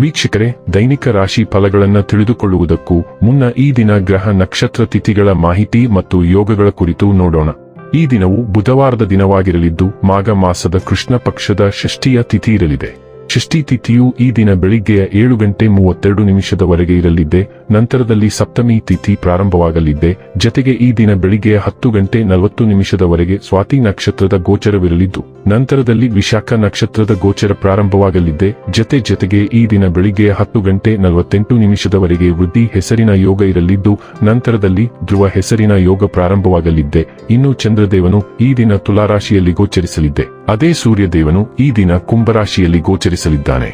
ವೀಕ್ಷಕರೇ, ದೈನಿಕ ರಾಶಿ ಫಲಗಳನ್ನು ತಿಳಿದುಕೊಳ್ಳುವುದಕ್ಕೂ ಮುನ್ನ ಈ ದಿನ ಗ್ರಹ ನಕ್ಷತ್ರ ತಿಥಿಗಳ ಮಾಹಿತಿ ಮತ್ತು ಯೋಗಗಳ ಕುರಿತು ನೋಡೋಣ. ಈ ದಿನವು ಬುಧವಾರದ ದಿನವಾಗಿರಲಿದ್ದು, ಮಾಘ ಮಾಸದ ಕೃಷ್ಣ ಪಕ್ಷದ ಷಷ್ಠಿಯ ತಿಥಿ ಇರಲಿದೆ. ಷಷ್ಠಿ ತಿಥಿಯು ಈ ದಿನ ಬೆಳಿಗ್ಗೆಯ ಏಳು ಗಂಟೆ ಮೂವತ್ತೆರಡು ನಿಮಿಷದವರೆಗೆ ಇರಲಿದ್ದೆ, ನಂತರದಲ್ಲಿ ಸಪ್ತಮಿ ತಿಥಿ ಪ್ರಾರಂಭವಾಗಲಿದ್ದೆ, ಜತೆಗೆ ಈ ದಿನ ಬೆಳಿಗ್ಗೆಯ ಹತ್ತು ಗಂಟೆ ನಲವತ್ತು ನಿಮಿಷದವರೆಗೆ ಸ್ವಾತಿ ನಕ್ಷತ್ರದ ಗೋಚರವಿರಲಿದ್ದು, ನಂತರದಲ್ಲಿ ವಿಶಾಖ ನಕ್ಷತ್ರದ ಗೋಚರ ಪ್ರಾರಂಭವಾಗಲಿದ್ದೆ, ಜತೆ ಜತೆಗೆ ಈ ದಿನ ಬೆಳಿಗ್ಗೆಯ ಹತ್ತು ಗಂಟೆ ನಲವತ್ತೆಂಟು ನಿಮಿಷದವರೆಗೆ ವೃದ್ಧಿ ಹೆಸರಿನ ಯೋಗ ಇರಲಿದ್ದು, ನಂತರದಲ್ಲಿ ಧ್ರುವ ಹೆಸರಿನ ಯೋಗ ಪ್ರಾರಂಭವಾಗಲಿದ್ದೆ, ಇನ್ನು ಚಂದ್ರದೇವನು ಈ ದಿನ ತುಲಾರಾಶಿಯಲ್ಲಿ ಗೋಚರಿಸಲಿದ್ದೆ. ಅದೇ ಸೂರ್ಯದೇವನು ಈ ದಿನ ಕುಂಭರಾಶಿಯಲ್ಲಿ ಗೋಚರಿಸಲಿದ್ದಾನೆ.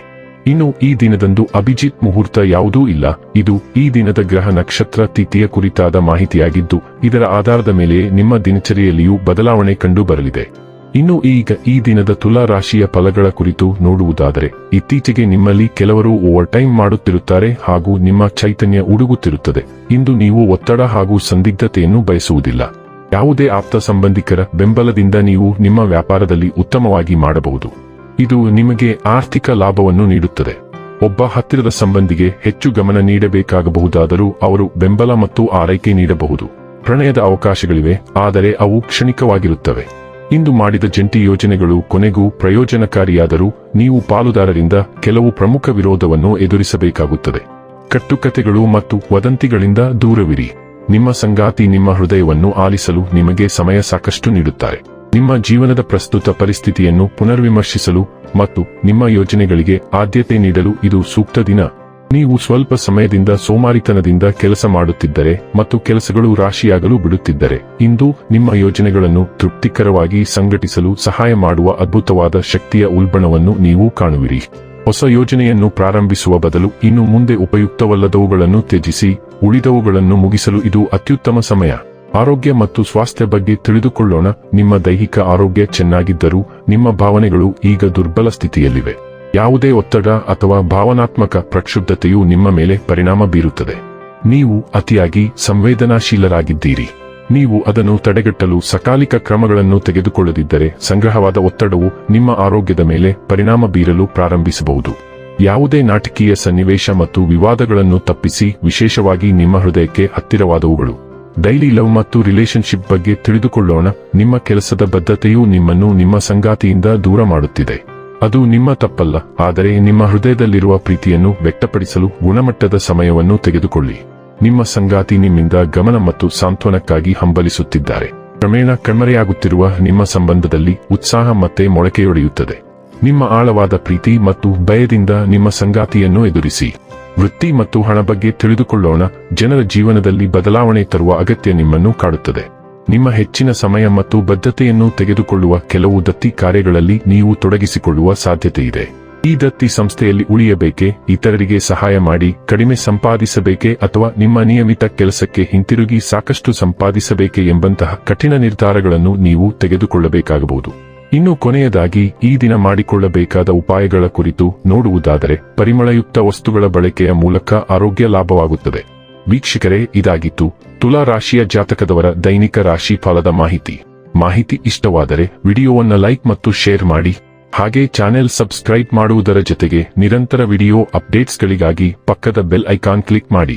ಇನ್ನು ಈ ದಿನದಂದು ಅಭಿಜಿತ್ ಮುಹೂರ್ತ ಯಾವುದೂ ಇಲ್ಲ. ಇದು ಈ ದಿನದ ಗ್ರಹ ನಕ್ಷತ್ರ ತಿಥಿಯ ಕುರಿತಾದ ಮಾಹಿತಿಯಾಗಿದ್ದು, ಇದರ ಆಧಾರದ ಮೇಲೆ ನಿಮ್ಮ ದಿನಚರಿಯಲ್ಲಿಯೂ ಬದಲಾವಣೆ ಕಂಡು ಬರಲಿದೆ ಇನ್ನು ಈಗ ಈ ದಿನದ ತುಲಾ ರಾಶಿಯ ಫಲಗಳ ಕುರಿತು ನೋಡುವುದಾದರೆ, ಇತ್ತೀಚೆಗೆ ನಿಮ್ಮಲ್ಲಿ ಕೆಲವರು ಓವರ್ ಟೈಮ್ ಮಾಡುತ್ತಿರುತ್ತಾರೆ ಹಾಗೂ ನಿಮ್ಮ ಚೈತನ್ಯ ಉಡುಗುತ್ತಿರುತ್ತದೆ. ಇಂದು ನೀವು ಒತ್ತಡ ಹಾಗೂ ಸಂದಿಗ್ಧತೆಯನ್ನು ಬಯಸುವುದಿಲ್ಲ. ಯಾವುದೇ ಆಪ್ತ ಸಂಬಂಧಿಕರ ಬೆಂಬಲದಿಂದ ನೀವು ನಿಮ್ಮ ವ್ಯಾಪಾರದಲ್ಲಿ ಉತ್ತಮವಾಗಿ ಮಾಡಬಹುದು. ಇದು ನಿಮಗೆ ಆರ್ಥಿಕ ಲಾಭವನ್ನು ನೀಡುತ್ತದೆ. ಒಬ್ಬ ಹತ್ತಿರದ ಸಂಬಂಧಿಗೆ ಹೆಚ್ಚು ಗಮನ ನೀಡಬೇಕಾಗಬಹುದಾದರೂ ಅವರು ಬೆಂಬಲ ಮತ್ತು ಆರೈಕೆ ನೀಡಬಹುದು. ಪ್ರಣಯದ ಅವಕಾಶಗಳಿವೆ, ಆದರೆ ಅವು ಕ್ಷಣಿಕವಾಗಿರುತ್ತವೆ. ಇಂದು ಮಾಡಿದ ಜಂಟಿ ಯೋಜನೆಗಳು ಕೊನೆಗೂ ಪ್ರಯೋಜನಕಾರಿಯಾದರೂ ನೀವು ಪಾಲುದಾರರಿಂದ ಕೆಲವು ಪ್ರಮುಖ ವಿರೋಧವನ್ನು ಎದುರಿಸಬೇಕಾಗುತ್ತದೆ. ಕಟ್ಟುಕತೆಗಳು ಮತ್ತು ವದಂತಿಗಳಿಂದ ದೂರವಿರಿ. ನಿಮ್ಮ ಸಂಗಾತಿ ನಿಮ್ಮ ಹೃದಯವನ್ನು ಆಲಿಸಲು ನಿಮಗೆ ಸಮಯ ಸಾಕಷ್ಟು ನೀಡುತ್ತಾರೆ. ನಿಮ್ಮ ಜೀವನದ ಪ್ರಸ್ತುತ ಪರಿಸ್ಥಿತಿಯನ್ನು ಪುನರ್ವಿಮರ್ಶಿಸಲು ಮತ್ತು ನಿಮ್ಮ ಯೋಜನೆಗಳಿಗೆ ಆದ್ಯತೆ ನೀಡಲು ಇದು ಸೂಕ್ತ ದಿನ. ನೀವು ಸ್ವಲ್ಪ ಸಮಯದಿಂದ ಸೋಮಾರಿತನದಿಂದ ಕೆಲಸ ಮಾಡುತ್ತಿದ್ದರೆ ಮತ್ತು ಕೆಲಸಗಳು ರಾಶಿಯಾಗಲು ಬಿಡುತ್ತಿದ್ದರೆ, ಇಂದು ನಿಮ್ಮ ಯೋಜನೆಗಳನ್ನು ತೃಪ್ತಿಕರವಾಗಿ ಸಂಘಟಿಸಲು ಸಹಾಯ ಮಾಡುವ ಅದ್ಭುತವಾದ ಶಕ್ತಿಯ ಉಲ್ಬಣವನ್ನು ನೀವು ಕಾಣುವಿರಿ. ಹೊಸ ಯೋಜನೆಯನ್ನು ಪ್ರಾರಂಭಿಸುವ ಬದಲು ಇನ್ನು ಮುಂದೆ ಉಪಯುಕ್ತವಲ್ಲದವುಗಳನ್ನು ತ್ಯಜಿಸಿ ಉಳಿದವುಗಳನ್ನು ಮುಗಿಸಲು ಇದು ಅತ್ಯುತ್ತಮ ಸಮಯ. ಆರೋಗ್ಯ ಮತ್ತು ಸ್ವಾಸ್ಥ್ಯ ಬಗ್ಗೆ ತಿಳಿದುಕೊಳ್ಳೋಣ. ನಿಮ್ಮ ದೈಹಿಕ ಆರೋಗ್ಯ ಚೆನ್ನಾಗಿದ್ದರೂ ನಿಮ್ಮ ಭಾವನೆಗಳು ಈಗ ದುರ್ಬಲ ಸ್ಥಿತಿಯಲ್ಲಿವೆ. ಯಾವುದೇ ಒತ್ತಡ ಅಥವಾ ಭಾವನಾತ್ಮಕ ಪ್ರಕ್ಷುಬ್ಧತೆಯು ನಿಮ್ಮ ಮೇಲೆ ಪರಿಣಾಮ ಬೀರುತ್ತದೆ. ನೀವು ಅತಿಯಾಗಿ ಸಂವೇದನಾಶೀಲರಾಗಿದ್ದೀರಿ. ನೀವು ಅದನ್ನು ತಡೆಗಟ್ಟಲು ಸಕಾಲಿಕ ಕ್ರಮಗಳನ್ನು ತೆಗೆದುಕೊಳ್ಳದಿದ್ದರೆ ಸಂಗ್ರಹವಾದ ಒತ್ತಡವು ನಿಮ್ಮ ಆರೋಗ್ಯದ ಮೇಲೆ ಪರಿಣಾಮ ಬೀರಲು ಪ್ರಾರಂಭಿಸಬಹುದು. ಯಾವುದೇ ನಾಟಕೀಯ ಸನ್ನಿವೇಶ ಮತ್ತು ವಿವಾದಗಳನ್ನು ತಪ್ಪಿಸಿ ವಿಶೇಷವಾಗಿ ನಿಮ್ಮ ಹೃದಯಕ್ಕೆ ಹತ್ತಿರವಾದವುಗಳು. ಡೈಲಿ ಲವ್ ಮತ್ತು ರಿಲೇಶನ್ಶಿಪ್ ಬಗ್ಗೆ ತಿಳಿದುಕೊಳ್ಳೋಣ. ನಿಮ್ಮ ಕೆಲಸದ ಬದ್ಧತೆಯು ನಿಮ್ಮನ್ನು ನಿಮ್ಮ ಸಂಗಾತಿಯಿಂದ ದೂರ ಮಾಡುತ್ತಿದೆ. ಅದು ನಿಮ್ಮ ತಪ್ಪಲ್ಲ, ಆದರೆ ನಿಮ್ಮ ಹೃದಯದಲ್ಲಿರುವ ಪ್ರೀತಿಯನ್ನು ವ್ಯಕ್ತಪಡಿಸಲು ಗುಣಮಟ್ಟದ ಸಮಯವನ್ನು ತೆಗೆದುಕೊಳ್ಳಿ. ನಿಮ್ಮ ಸಂಗಾತಿ ನಿಮ್ಮಿಂದ ಗಮನ ಮತ್ತು ಸಾಂತ್ವನಕ್ಕಾಗಿ ಹಂಬಲಿಸುತ್ತಿದ್ದಾರೆ. ಕ್ರಮೇಣ ಕಣ್ಮರೆಯಾಗುತ್ತಿರುವ ನಿಮ್ಮ ಸಂಬಂಧದಲ್ಲಿ ಉತ್ಸಾಹ ಮತ್ತೆ ಮೊಳಕೆಯೊಡೆಯುತ್ತದೆ. ನಿಮ್ಮ ಆಳವಾದ ಪ್ರೀತಿ ಮತ್ತು ಭಯದಿಂದ ನಿಮ್ಮ ಸಂಗಾತಿಯನ್ನು ಎದುರಿಸಿ. ವೃತ್ತಿ ಮತ್ತು ಹಣ ಬಗ್ಗೆ ತಿಳಿದುಕೊಳ್ಳೋಣ, ಜನರ ಜೀವನದಲ್ಲಿ ಬದಲಾವಣೆ ತರುವ ಅಗತ್ಯ ನಿಮ್ಮನ್ನು ಕಾಡುತ್ತದೆ. ನಿಮ್ಮ ಹೆಚ್ಚಿನ ಸಮಯ ಮತ್ತು ಬದ್ಧತೆಯನ್ನು ತೆಗೆದುಕೊಳ್ಳುವ ಕೆಲವು ದತ್ತಿ ಕಾರ್ಯಗಳಲ್ಲಿ ನೀವು ತೊಡಗಿಸಿಕೊಳ್ಳುವ ಸಾಧ್ಯತೆ ಇದೆ. ಈ ದತ್ತಿ ಸಂಸ್ಥೆಯಲ್ಲಿ ಉಳಿಯಬೇಕೆ, ಇತರರಿಗೆ ಸಹಾಯ ಮಾಡಿ, ಕಡಿಮೆ ಸಂಪಾದಿಸಬೇಕೆ ಅಥವಾ ನಿಮ್ಮ ನಿಯಮಿತ ಕೆಲಸಕ್ಕೆ ಹಿಂತಿರುಗಿ ಸಾಕಷ್ಟು ಸಂಪಾದಿಸಬೇಕೆ ಎಂಬಂತಹ ಕಠಿಣ ನಿರ್ಧಾರಗಳನ್ನು ನೀವು ತೆಗೆದುಕೊಳ್ಳಬೇಕಾಗಬಹುದು. ಇನ್ನು ಕೊನೆಯದಾಗಿ ಈ ದಿನ ಮಾಡಿಕೊಳ್ಳಬೇಕಾದ ಉಪಾಯಗಳ ಕುರಿತು ನೋಡುವುದಾದರೆ ಪರಿಮಳಯುಕ್ತ ವಸ್ತುಗಳ ಬಳಕೆಯ ಮೂಲಕ ಆರೋಗ್ಯ ಲಾಭವಾಗುತ್ತದೆ. ವೀಕ್ಷಕರೇ, ಇದಾಗಿತ್ತು ತುಲಾ ರಾಶಿಯ ಜಾತಕದವರ ದೈನಿಕ ರಾಶಿ ಫಲದ ಮಾಹಿತಿ. ಮಾಹಿತಿ ಇಷ್ಟವಾದರೆ ವಿಡಿಯೋವನ್ನ ಲೈಕ್ ಮತ್ತು ಶೇರ್ ಮಾಡಿ. ಹಾಗೆ ಚಾನೆಲ್ ಸಬ್ಸ್ಕ್ರೈಬ್ ಮಾಡುವುದರ ಜೊತೆಗೆ ನಿರಂತರ ವಿಡಿಯೋ ಅಪ್ಡೇಟ್ಸ್ಗಳಿಗಾಗಿ ಪಕ್ಕದ ಬೆಲ್ ಐಕಾನ್ ಕ್ಲಿಕ್ ಮಾಡಿ.